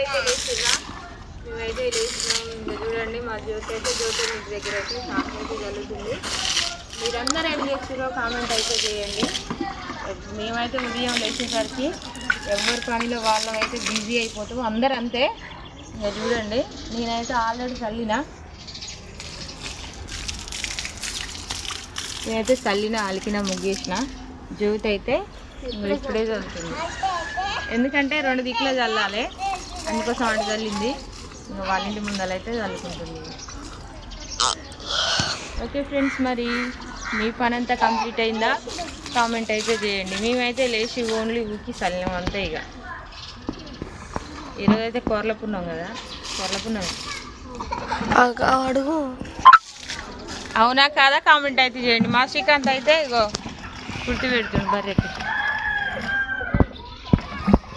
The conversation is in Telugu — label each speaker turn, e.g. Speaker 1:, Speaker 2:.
Speaker 1: అయితే లేచిరా మేమైతే లేచినాం ఇంకా చూడండి మా జ్యోతి అయితే జ్యోతి ఇంటి దగ్గర అయితే షాప్ అయితే జరుగుతుంది మీరందరూ ఏం చేస్తారో కామెంట్ అయితే చేయండి. మేమైతే ఉదయం లేచేసరికి ఎవరి పనిలో వాళ్ళం అయితే బిజీ అయిపోతాం. అందరూ అంతే. ఇంకా చూడండి నేనైతే ఆల్రెడీ చల్లిన. నేనైతే చల్లిన అలికిన ముగ్గేసిన. జ్యోతి అయితే ఇప్పుడే చదువుతుంది ఎందుకంటే రెండు దిక్కులో చల్లాలి. అందుకోసం అటు చల్లింది ఇంకా వాళ్ళ ఇంటి ముందలైతే చల్లుకుంటుంది ఓకే ఫ్రెండ్స్ మరి మీ పని అంతా కంప్లీట్ అయిందా? కామెంట్ అయితే చేయండి. మేమైతే లేచి ఓన్లీ ఊకి చల్లినాం అంతే ఇక ఈరోజు అయితే కూరలపున్నాం కదా? కూరలపున్నాం
Speaker 2: అడుగు.
Speaker 1: అవునా కాదా? కామెంట్ అయితే చేయండి. మా శ్రీకాంత్ అయితే ఇగో కుర్తి పెడుతుంది బర్రెకి.